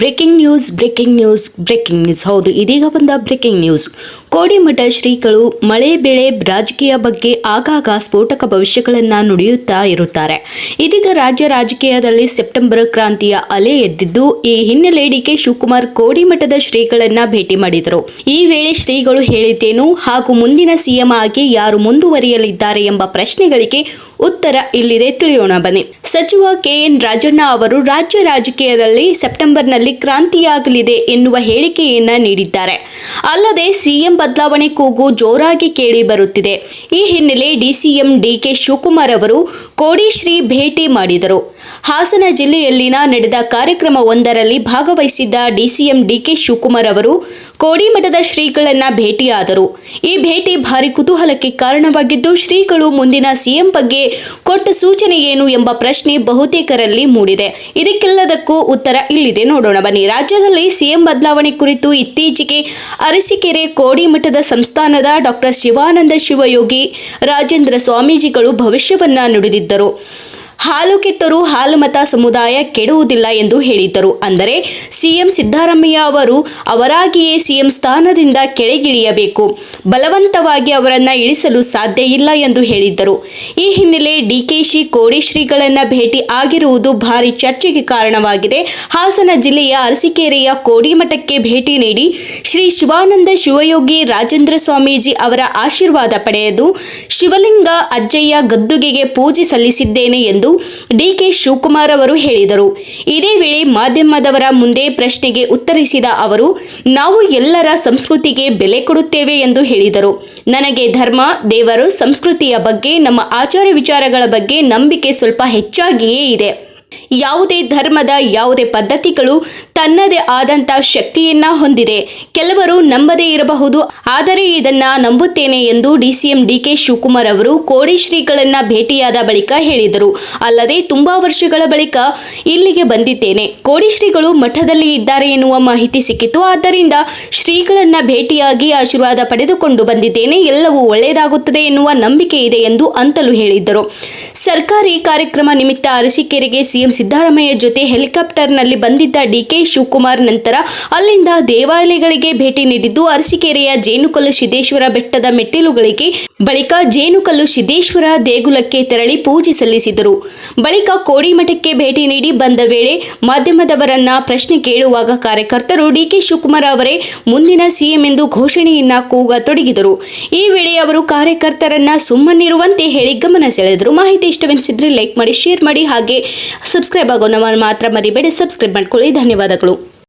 Breaking news breaking news breaking news ಹೌದು, ಇದೀಗ ಬಂದ ಬ್ರೇಕಿಂಗ್ ನ್ಯೂಸ್ ಕೋಡಿಮಠ ಶ್ರೀಗಳು ಮಳೆ ಬೆಳೆ ರಾಜಕೀಯ ಬಗ್ಗೆ ಆಗಾಗ ಸ್ಫೋಟಕ ಭವಿಷ್ಯಗಳನ್ನು ನುಡಿಯುತ್ತಾ ಇರುತ್ತಾರೆ. ಇದೀಗ ರಾಜ್ಯ ರಾಜಕೀಯದಲ್ಲಿ ಸೆಪ್ಟೆಂಬರ್ ಕ್ರಾಂತಿಯ ಅಲೆ ಎದ್ದಿದ್ದು, ಈ ಹಿನ್ನೆಲೆ ಡಿಕೆ ಶಿವಕುಮಾರ್ ಕೋಡಿಮಠದ ಶ್ರೀಗಳನ್ನ ಭೇಟಿ ಮಾಡಿದರು. ಈ ವೇಳೆ ಶ್ರೀಗಳು ಹೇಳಿದ್ದೇನು ಹಾಗೂ ಮುಂದಿನ ಸಿಎಂ ಆಗಿ ಯಾರು ಮುಂದುವರಿಯಲಿದ್ದಾರೆ ಎಂಬ ಪ್ರಶ್ನೆಗಳಿಗೆ ಉತ್ತರ ಇಲ್ಲಿದೆ, ತಿಳಿಯೋಣ ಬನ್ನಿ. ಸಚಿವ ಕೆಎನ್ ರಾಜಣ್ಣ ಅವರು ರಾಜ್ಯ ರಾಜಕೀಯದಲ್ಲಿ ಸೆಪ್ಟೆಂಬರ್ನಲ್ಲಿ ಕ್ರಾಂತಿಯಾಗಲಿದೆ ಎನ್ನುವ ಹೇಳಿಕೆಯನ್ನ ನೀಡಿದ್ದಾರೆ. ಅಲ್ಲದೆ ಸಿಎಂ ಬದಲಾವಣೆ ಕೂಗು ಜೋರಾಗಿ ಕೇಳಿ ಬರುತ್ತಿದೆ. ಈ ಹಿನ್ನೆಲೆ ಡಿಸಿಎಂ ಡಿಕೆ ಶಿವಕುಮಾರ್ ಅವರು ಕೋಡಿಶ್ರೀ ಭೇಟಿ ಮಾಡಿದರು. ಹಾಸನ ಜಿಲ್ಲೆಯಲ್ಲಿನ ನಡೆದ ಕಾರ್ಯಕ್ರಮವೊಂದರಲ್ಲಿ ಭಾಗವಹಿಸಿದ್ದ ಡಿಸಿಎಂ ಡಿಕೆ ಶಿವಕುಮಾರ್ ಅವರು ಕೋಡಿಮಠದ ಶ್ರೀಗಳನ್ನ ಭೇಟಿಯಾದರು. ಈ ಭೇಟಿ ಭಾರಿ ಕುತೂಹಲಕ್ಕೆ ಕಾರಣವಾಗಿದ್ದು, ಶ್ರೀಗಳು ಮುಂದಿನ ಸಿಎಂ ಬಗ್ಗೆ ಕೊಟ್ಟ ಸೂಚನೆ ಏನು ಎಂಬ ಪ್ರಶ್ನೆ ಬಹುತೇಕರಲ್ಲಿ ಮೂಡಿದೆ. ಇದಕ್ಕೆಲ್ಲದಕ್ಕೂ ಉತ್ತರ ಇಲ್ಲಿದೆ. ನೋಡೋಣ ಬನ್ನಿ. ರಾಜ್ಯದಲ್ಲಿ ಸಿಎಂ ಬದಲಾವಣೆ ಕುರಿತು ಇತ್ತೀಚೆಗೆ ಅರಸೀಕೆರೆ ಕೋಡಿಮಠದ ಸಂಸ್ಥಾನದ ಡಾಕ್ಟರ್ ಶಿವಾನಂದ ಶಿವಯೋಗಿ ರಾಜೇಂದ್ರ ಸ್ವಾಮೀಜಿಗಳು ಭವಿಷ್ಯವನ್ನ ನುಡಿದಿದ್ದರು. ಹಾಲು ಕೆಟ್ಟರೂ ಹಾಲು ಮತ ಸಮುದಾಯ ಕೆಡುವುದಿಲ್ಲ ಎಂದು ಹೇಳಿದ್ದರು. ಅಂದರೆ ಸಿಎಂ ಸಿದ್ದರಾಮಯ್ಯ ಅವರು ಅವರಾಗಿಯೇ ಸಿಎಂ ಸ್ಥಾನದಿಂದ ಕೆಳಗಿಳಿಯಬೇಕು. ಬಲವಂತವಾಗಿ ಅವರನ್ನು ಇಳಿಸಲು ಸಾಧ್ಯ ಇಲ್ಲ ಎಂದು ಹೇಳಿದ್ದರು. ಈ ಹಿನ್ನೆಲೆ ಡಿಕೆಶಿ ಕೋಡಿಶ್ರೀಗಳನ್ನು ಭೇಟಿ ಆಗಿರುವುದು ಭಾರಿ ಚರ್ಚೆಗೆ ಕಾರಣವಾಗಿದೆ. ಹಾಸನ ಜಿಲ್ಲೆಯ ಅರಸಿಕೆರೆಯ ಕೋಡಿಮಠಕ್ಕೆ ಭೇಟಿ ನೀಡಿ ಶ್ರೀ ಶಿವಾನಂದ ಶಿವಯೋಗಿ ರಾಜೇಂದ್ರ ಸ್ವಾಮೀಜಿ ಅವರ ಆಶೀರ್ವಾದ ಪಡೆಯದು. ಶಿವಲಿಂಗ ಅಜ್ಜಯ್ಯ ಗದ್ದುಗೆಗೆ ಪೂಜೆ ಸಲ್ಲಿಸಿದ್ದೇನೆ ಎಂದು ಡಿಕೆ ಶಿವಕುಮಾರ್ ಅವರು ಹೇಳಿದರು. ಇದೇ ವೇಳೆ ಮಾಧ್ಯಮದವರ ಮುಂದೆ ಪ್ರಶ್ನೆಗೆ ಉತ್ತರಿಸಿದ ಅವರು, ನಾವು ಎಲ್ಲರ ಸಂಸ್ಕೃತಿಗೆ ಬೆಲೆ ಕೊಡುತ್ತೇವೆ ಎಂದು ಹೇಳಿದರು. ನನಗೆ ಧರ್ಮ, ದೇವರು, ಸಂಸ್ಕೃತಿಯ ಬಗ್ಗೆ, ನಮ್ಮ ಆಚಾರ ವಿಚಾರಗಳ ಬಗ್ಗೆ ನಂಬಿಕೆ ಸ್ವಲ್ಪ ಹೆಚ್ಚಾಗಿಯೇ ಇದೆ. ಯಾವುದೇ ಧರ್ಮದ ಯಾವುದೇ ಪದ್ಧತಿಗಳು ತನ್ನದೇ ಆದಂಥ ಶಕ್ತಿಯನ್ನ ಹೊಂದಿದೆ. ಕೆಲವರು ನಂಬದೇ ಇರಬಹುದು. ಆದರೆ ಇದನ್ನ ನಂಬುತ್ತೇನೆ ಎಂದು ಡಿಸಿಎಂ ಡಿಕೆ ಶಿವಕುಮಾರ್ ಅವರು ಕೋಡಿ ಶ್ರೀಗಳನ್ನ ಭೇಟಿಯಾದ ಬಳಿಕ ಹೇಳಿದರು. ಅಲ್ಲದೆ ತುಂಬಾ ವರ್ಷಗಳ ಬಳಿಕ ಇಲ್ಲಿಗೆ ಬಂದಿದ್ದೇನೆ. ಕೋಡಿ ಶ್ರೀಗಳು ಮಠದಲ್ಲಿ ಇದ್ದಾರೆ ಎನ್ನುವ ಮಾಹಿತಿ ಸಿಕ್ಕಿತು. ಆದ್ದರಿಂದ ಶ್ರೀಗಳನ್ನ ಭೇಟಿಯಾಗಿ ಆಶೀರ್ವಾದ ಪಡೆದುಕೊಂಡು ಬಂದಿದ್ದೇನೆ. ಎಲ್ಲವೂ ಒಳ್ಳೆಯದಾಗುತ್ತದೆ ಎನ್ನುವ ನಂಬಿಕೆ ಇದೆ ಎಂದು ಅಂತಲೂ ಹೇಳಿದ್ದರು. ಸರ್ಕಾರಿ ಕಾರ್ಯಕ್ರಮ ನಿಮಿತ್ತ ಅರಸೀಕೆರೆಗೆ ಸಿಎಂ ಸಿದ್ದರಾಮಯ್ಯ ಜೊತೆ ಹೆಲಿಕಾಪ್ಟರ್ನಲ್ಲಿ ಬಂದಿದ್ದ ಡಿಕೆ ಶಿವಕುಮಾರ್ ನಂತರ ಅಲ್ಲಿಂದ ದೇವಾಲಯಗಳಿಗೆ ಭೇಟಿ ನೀಡಿದ್ದು, ಅರಸಿಕೆರೆಯ ಜೇನುಕಲ್ಲು ಸಿದ್ದೇಶ್ವರ ಬೆಟ್ಟದ ಮೆಟ್ಟಿಲುಗಳಿಗೆ ಬಳಿಕ ಜೇನುಕಲ್ಲು ಸಿದ್ದೇಶ್ವರ ದೇಗುಲಕ್ಕೆ ತೆರಳಿ ಪೂಜೆ ಸಲ್ಲಿಸಿದರು. ಬಳಿಕ ಕೋಡಿಮಠಕ್ಕೆ ಭೇಟಿ ನೀಡಿ ಬಂದ ವೇಳೆ ಮಾಧ್ಯಮದವರನ್ನ ಪ್ರಶ್ನೆ ಕೇಳುವಾಗ ಕಾರ್ಯಕರ್ತರು ಡಿಕೆ ಶಿವಕುಮಾರ್ ಅವರೇ ಮುಂದಿನ ಸಿಎಂ ಎಂದು ಘೋಷಣೆಯನ್ನ ಕೂಗ ತೊಡಗಿದರು. ಈ ವೇಳೆ ಅವರು ಕಾರ್ಯಕರ್ತರನ್ನ ಸುಮ್ಮನಿರುವಂತೆ ಹೇಳಿ ಗಮನ ಸೆಳೆದರು. ಮಾಹಿತಿ ಇಷ್ಟವೆನಿಸಿದ್ರೆ ಲೈಕ್ ಮಾಡಿ, ಶೇರ್ ಮಾಡಿ ಹಾಗೆ ಸಬ್ಸ್ಕ್ರೈಬ್ ಆಗೋಣ ಮಾತ್ರ ಮರಿಬೇಡಿ. ಸಬ್ಸ್ಕ್ರೈಬ್ ಮಾಡ್ಕೊಳ್ಳಿ. ಧನ್ಯವಾದಗಳು.